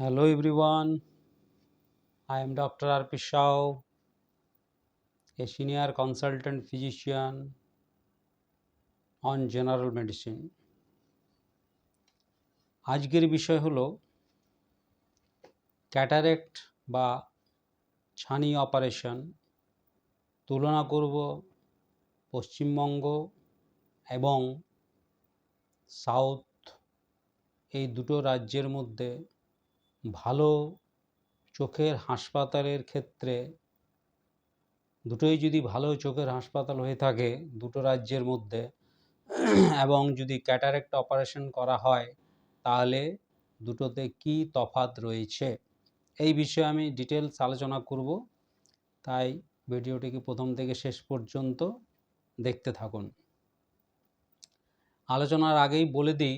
Hello everyone, I am Dr. R.P. Shao, a senior consultant physician on general medicine. আজকের বিষয় হলো cataract বা ছানি অপারেশন তুলনা করব পশ্চিমবঙ্গ এবং সাউথ এই দুটো রাজ্যের মধ্যে ভালো চোখের হাসপাতালের ক্ষেত্রে দুটোই যদি ভালো চোখের হাসপাতাল হয়ে থাকে দুটো রাজ্যের মধ্যে, এবং যদি ক্যাটারেক্ট অপারেশন করা হয়, তাহলে দুটোতে কি তফাৎ রয়েছে? এই বিষয়ে আমি ডিটেলস আলোচনা করব। তাই ভিডিওটিকে প্রথম থেকে শেষ পর্যন্ত দেখতে থাকুন। আলোচনার আগেই বলে দিই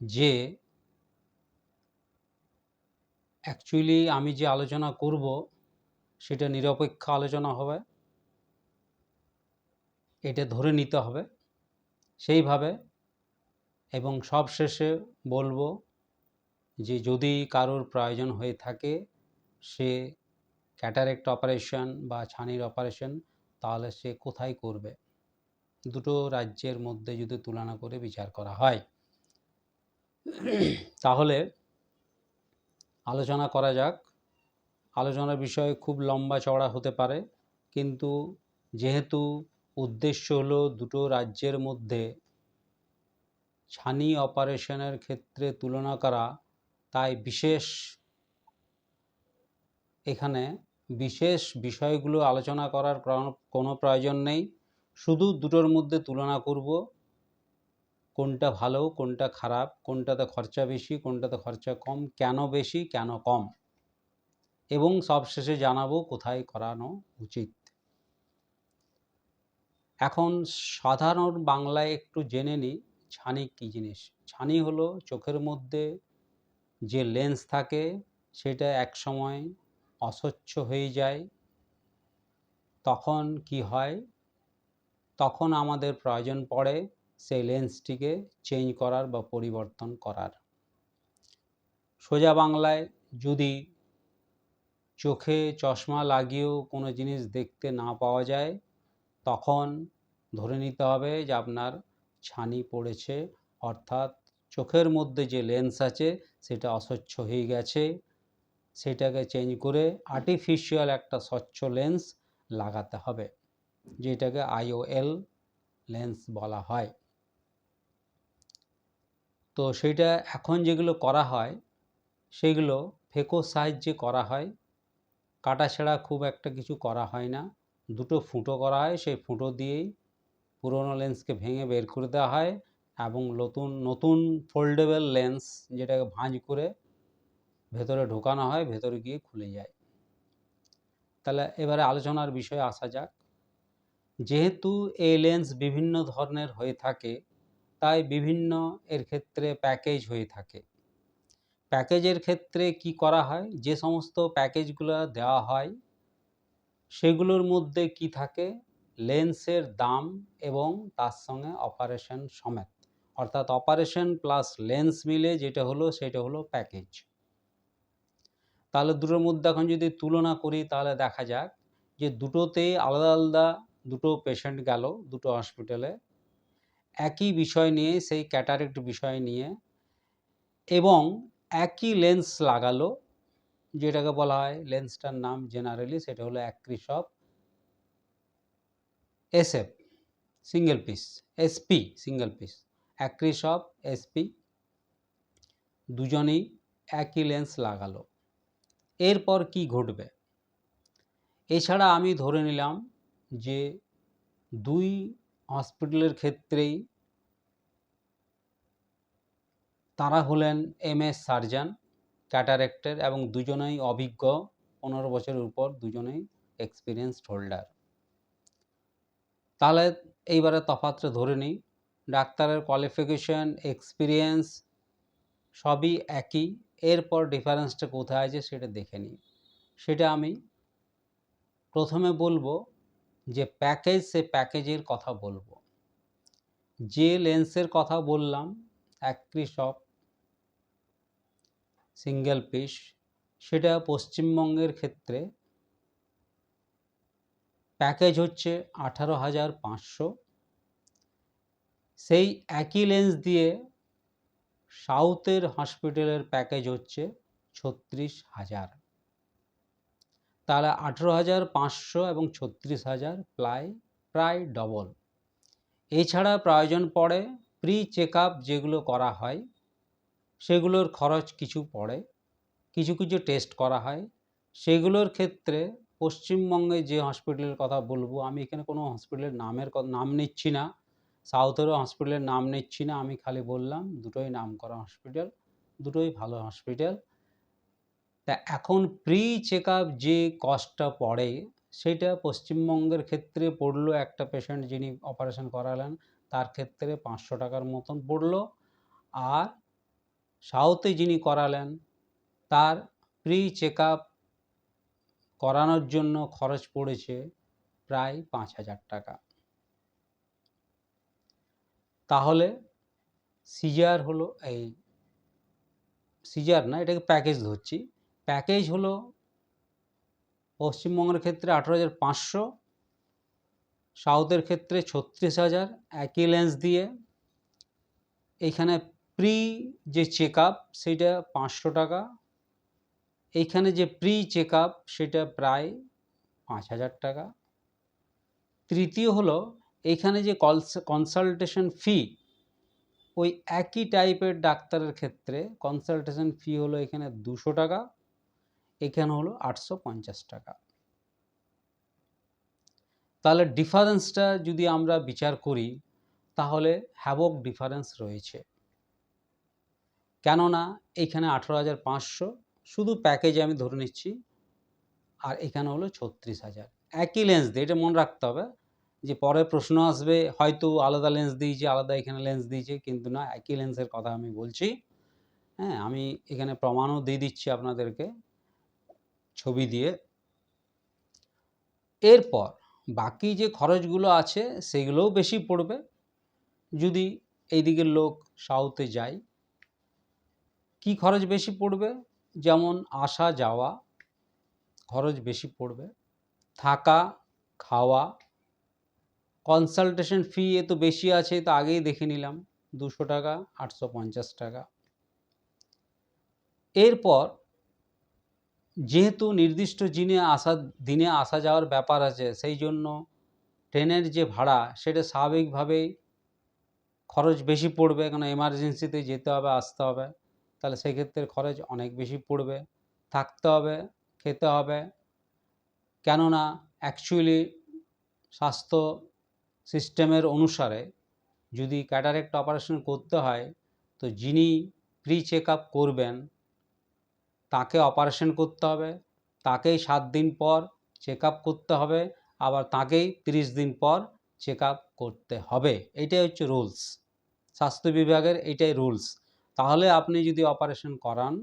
যে অ্যাকচুয়ালি আমি যে আলোচনা করব, সেটা নিরপেক্ষ আলোচনা হবে। এটা ধরে নিতে হবে। সেইভাবে এবং সব শেষে বলব যে, যদি কারোর প্রয়োজন হয়ে থাকে, সে ক্যাটারেক্ট অপারেশন বা ছানির অপারেশন তাহলে সে কোথায় করবে? দুটো রাজ্যের মধ্যে যদি তুলনা করে বিচার করা হয়। তাহলে আলোচনা করা যাক। আলোচনার বিষয় খুব লম্বা চওড়া হতে পারে, কিন্তু যেহেতু উদ্দেশ্য হলো দুটো রাজ্যের মধ্যে ছানি অপারেশনের ক্ষেত্রে তুলনা করা, তাই বিশেষ এখানে বিশেষ বিষয়গুলো আলোচনা করার কোনো প্রয়োজন নেই। শুধু দুটোর মধ্যে তুলনা করব। কোনটা ভালো, কোনটা খারাপ, কোনটাতে খরচা বেশি, কোনটাতে খরচা কম, কেন বেশি, কেন কম? এবং সবশেষে জানাব কোথায় করানো উচিত। এখন সাধারণ বাংলায় একটু জেনে নিই, ছানি কী জিনিস? ছানি হলো চোখের মধ্যে যে লেন্স থাকে, সেটা এক সময় অস্বচ্ছ হয়ে যায়, তখন কি হয়? তখন আমাদের প্রয়োজন পড়ে সেই লেন্সটিকে চেঞ্জ করার বা পরিবর্তন করার। সোজা বাংলায় যদি চোখে চশমা লাগিয়েও কোনো জিনিস দেখতে না পাওয়া যায়, তখন ধরে নিতে হবে যে আপনার ছানি পড়েছে, অর্থাৎ চোখের মধ্যে যে লেন্স আছে সেটা অস্বচ্ছ হয়ে গেছে। সেটাকে চেঞ্জ করে আর্টিফিশিয়াল একটা স্বচ্ছ লেন্স লাগাতে হবে, যেটাকে আইওএল লেন্স বলা হয়। তো সেইটা এখন যেগুলো করা হয় সেগুলো ফেকো সাহায্যে করা হয়, কাটা ছেঁড়া খুব একটা কিছু করা হয় না। দুটো ফুটো করা হয়, সেই ফুটো দিয়েই পুরোনো লেন্সকে ভেঙে বের করে দেওয়া হয় এবং নতুন নতুন ফোল্ডেবল লেন্স যেটাকে ভাঁজ করে ভেতরে ঢোকানো হয়, ভেতরে গিয়ে খুলে যায়। তাহলে এবারে আলোচনার বিষয়ে আসা যাক। যেহেতু এই লেন্স বিভিন্ন ধরনের হয়ে থাকে তাই বিভিন্ন এর ক্ষেত্রে প্যাকেজ হয়ে থাকে। প্যাকেজের ক্ষেত্রে কি করা হয়? যে সমস্ত প্যাকেজগুলো দেওয়া হয়, সেগুলোর মধ্যে কি থাকে? লেন্সের দাম এবং তার সঙ্গে অপারেশন সমেত। অর্থাৎ অপারেশন প্লাস লেন্স মিলে যেটা হলো, সেটা হলো প্যাকেজ তাহলে দুটোর মধ্যে এখন যদি তুলনা করি, তাহলে দেখা যাক যে দুটোতেই আলাদা আলাদা দুটো পেশেন্ট গেল, দুটো হসপিটালে একই বিষয় নিয়ে, সেই ক্যাটারেক্ট বিষয় নিয়ে এবং একই লেন্স লাগালো, যেটাকে বলা হয় লেন্সটার নাম জেনারেলি সেটা হলো অ্যাক্রিসপ SF single piece SP single piece অ্যাক্রিসপ SP দুজনেই একই লেন্স লাগালো। এরপর কি ঘটবে? এছাড়া আমি ধরে নিলাম যে দুই হসপিটালের ক্ষেত্রেই তারা হলেন এম এস সার্জন, ক্যাটারেক্টের এবং দুজনেই অভিজ্ঞ, পনেরো বছরের উপর দুজনেই এক্সপিরিয়েন্সড হোল্ডার তাহলে এইবারে তফাতটা ধরে নিই। ডাক্তারের কোয়ালিফিকেশন এক্সপিরিয়েন্স সবই একই। এরপর ডিফারেন্সটা কোথায় আছে সেটা দেখে নিই। সেটা আমি প্রথমে বলব যে প্যাকেজ সে প্যাকেজের কথা বলব। যে লেন্সের কথা বললাম অ্যাক্রিসপ সিঙ্গেল পিস সেটা পশ্চিমবঙ্গের ক্ষেত্রে প্যাকেজ হচ্ছে আঠারো হাজার পাঁচশো। সেই একই লেন্স দিয়ে সাউথের হসপিটালের প্যাকেজ হচ্ছে ছত্রিশ হাজার। তাহলে আঠেরো হাজার পাঁচশো এবং ছত্রিশ হাজার প্রায় প্রায় ডবল এছাড়া প্রয়োজন পড়ে প্রি চেক যেগুলো করা হয়, সেগুলোর খরচ কিছু পড়ে, কিছু কিছু টেস্ট করা হয়। সেগুলোর ক্ষেত্রে পশ্চিমবঙ্গে যে হসপিটালের কথা বলব, আমি এখানে কোনো হসপিটালের নামের নাম নিচ্ছি না। সাউথেরও হসপিটালের নাম নিচ্ছি না, আমি খালি বললাম দুটোই নাম করা হসপিটাল, দুটোই ভালো হসপিটাল। তা এখন প্রি চেক যে কস্টটা পড়ে, সেটা পশ্চিমবঙ্গের ক্ষেত্রে পড়ল একটা পেশেন্ট যিনি অপারেশন করালেন তার ক্ষেত্রে পাঁচশো টাকার মতন পড়ল। আর সাউথে যিনি করালেন, তার প্রি চেক করানোর জন্য খরচ পড়েছে প্রায় পাঁচ হাজার টাকা। তাহলে সিজার হলো এই সিজার না, এটাকে প্যাকেজ ধরছি। প্যাকেজ হলো পশ্চিমবঙ্গের ক্ষেত্রে আঠেরো হাজার পাঁচশো সাউথের ক্ষেত্রে ছত্রিশ হাজার একই লেন্স দিয়ে। এইখানে প্রি যে চেক সেটা পাঁচশো টাকা। এইখানে যে প্রি চেক সেটা প্রায় পাঁচ হাজার টাকা। তৃতীয় হলো, এইখানে যে কনসালটেশন ফি ওই একই টাইপের ডাক্তারের ক্ষেত্রে কনসালটেশন ফি হলো এখানে দুশো টাকা। এখানে হলো আটশো পঞ্চাশ টাকা। তাহলে ডিফারেন্সটা যদি আমরা বিচার করি, তাহলে হ্যাভক ডিফারেন্স রয়েছে। কেননা এখানে আঠেরো হাজার পাঁচশো, শুধু প্যাকেজ আমি ধরে নিচ্ছি, আর এখানে হলো ছত্রিশ হাজার। একই লেন্স দিয়ে, এটা মনে রাখতে হবে যে পরে প্রশ্ন আসবে, হয়তো আলাদা লেন্স দিয়েছে, আলাদা এখানে লেন্স দিয়েছে, কিন্তু না, একই লেন্সের কথা আমি বলছি। হ্যাঁ আমি এখানে প্রমাণও দিয়ে দিচ্ছি আপনাদেরকে, ছবি দিয়ে। এরপর বাকি যে খরচগুলো আছে, সেগুলোও বেশি পড়বে। যদি এই দিকের লোক সাউথে যায়, কি খরচ বেশি পড়বে? যেমন আসা, যাওয়া, খরচ বেশি পড়বে। থাকা, খাওয়া কনসালটেশন ফি এ তো বেশি আছে, তো আগেই দেখে নিলাম। দুশো টাকা, আটশো পঞ্চাশ টাকা। এরপর যেহেতু নির্দিষ্ট দিনে আসা দিনে আসা যাওয়ার ব্যাপার আছে, সেই জন্য ট্রেনের যে ভাড়া, সেটা স্বাভাবিকভাবেই খরচ বেশি পড়বে। কারণ এমার্জেন্সিতে যেতে হবে, আসতে হবে। তাহলে সেক্ষেত্রে খরচ অনেক বেশি পড়বে। থাকতে হবে, খেতে হবে। কেননা অ্যাকচুয়ালি স্বাস্থ্য সিস্টেমের অনুসারে যদি ক্যাটারেক্ট অপারেশন করতে হয়, তো যিনি প্রি চেক আপ করবেন তাকে অপারেশন করতে হবে, তাকেই সাত দিন পর চেক করতে হবে, আবার তাকেই তিরিশ দিন পর চেক করতে হবে। এইটাই হচ্ছে রুলস স্বাস্থ্য বিভাগের এইটাই রুলস তাহলে আপনি যদি অপারেশন করান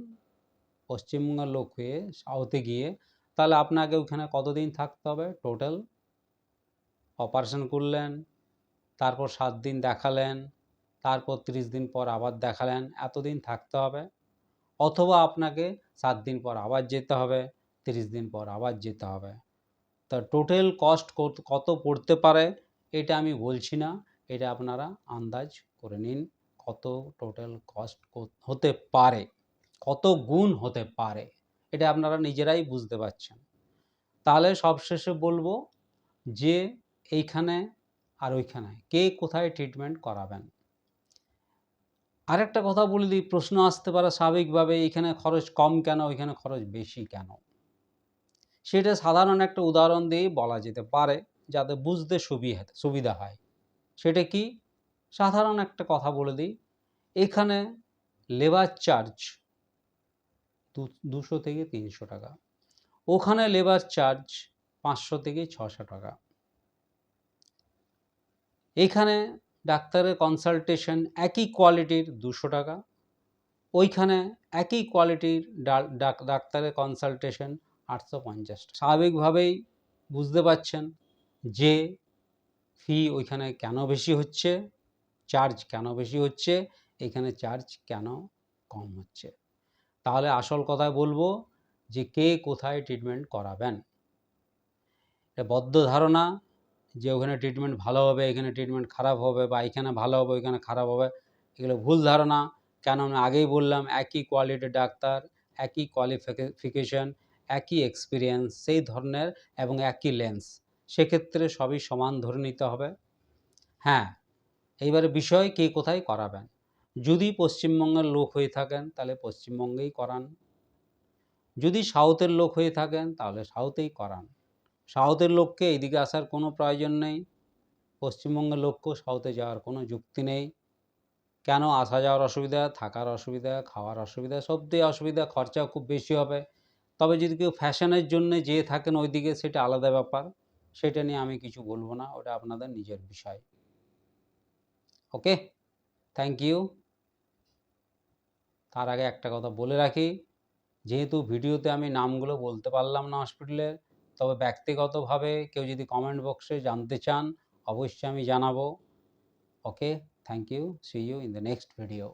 পশ্চিমবঙ্গের লোক হয়ে সাউথে গিয়ে, তাহলে আপনাকে ওখানে কতদিন থাকতে হবে টোটাল অপারেশন করলেন, তারপর সাত দিন দেখালেন, তারপর তিরিশ দিন পর আবার দেখালেন, এতদিন থাকতে হবে। অথবা আপনাকে সাত দিন পর আবার যেতে হবে, তিরিশ দিন পর আবার যেতে হবে। তা টোটাল কস্ট কত পড়তে পারে এটা আমি বলছি না, এটা আপনারা আন্দাজ করে নিন কত টোটাল কস্ট হতে পারে, কত গুণ হতে পারে, এটা আপনারা নিজেরাই বুঝতে পারছেন। তাহলে সবশেষে বলব যে এইখানে আর ওইখানে কে কোথায় ট্রিটমেন্ট করাবেন? আরেকটা কথা বলে দিই, প্রশ্ন আসতে পারে স্বাভাবিকভাবে এখানে খরচ কম কেন ওইখানে খরচ বেশি কেন? সেটা সাধারণ একটা উদাহরণ দিয়ে বলা যেতে পারে, যাতে বুঝতে সুবিধা সুবিধা হয়। সেটা কি? সাধারণ একটা কথা বলে দিই, এখানে লেবার চার্জ দুশো থেকে তিনশো টাকা, ওখানে লেবার চার্জ পাঁচশো থেকে ছশো টাকা। এখানে ডাক্তারের কনসালটেশন একই কোয়ালিটির দুশো টাকা। ওইখানে একই কোয়ালিটির ডাক্তারের কনসালটেশন আটশো পঞ্চাশ স্বাভাবিকভাবেই বুঝতে পারছেন যে ফি ওইখানে কেন বেশি হচ্ছে চার্জ কেন বেশি হচ্ছে, এখানে চার্জ কেন কম হচ্ছে। তাহলে আসল কথায় বলব যে কে কোথায় ট্রিটমেন্ট করাবেন। এটা বদ্ধ ধারণা। যে ওখানে ট্রিটমেন্ট ভালো হবে, এখানে ট্রিটমেন্ট খারাপ হবে বা এখানে ভালো হবে, ওইখানে খারাপ হবে, এগুলো ভুল ধারণা। কেন আমি আগেই বললাম, একই কোয়ালিটির ডাক্তার, একই কোয়ালিফিকেশন একই এক্সপিরিয়েন্স সেই ধরনের এবং একই লেন্স সেক্ষেত্রে সবই সমান ধরে নিতে হবে। হ্যাঁ এইবারে বিষয় কে কোথায় করাবেন? যদি পশ্চিমবঙ্গের লোক হয়ে থাকেন, তাহলে পশ্চিমবঙ্গেই করান। যদি সাউথের লোক হয়ে থাকেন, তাহলে সাউথেই করান। সাউথের লোককে এইদিকে আসার কোনো প্রয়োজন নেই। পশ্চিমবঙ্গের লোককেও সাউথে যাওয়ার কোনো যুক্তি নেই। কেন? আসা যাওয়ার অসুবিধা, থাকার অসুবিধা, খাওয়ার অসুবিধা, সব দিয়ে অসুবিধা খরচাও খুব বেশি হবে। তবে যদি কেউ ফ্যাশনের জন্য যেয়ে থাকেন ওইদিকে, সেটা আলাদা ব্যাপার। সেটা নিয়ে আমি কিছু বলব না, ওটা আপনাদের নিজের বিষয়। ওকে? থ্যাংক ইউ তার আগে একটা কথা বলে রাখি। যেহেতু ভিডিওতে আমি নামগুলো বলতে পারলাম না হসপিটালের তবে ব্যক্তিগতভাবে কেউ যদি কমেন্ট বক্সে জানতে চান, অবশ্যই আমি জানাব। Okay thank you see you in the next video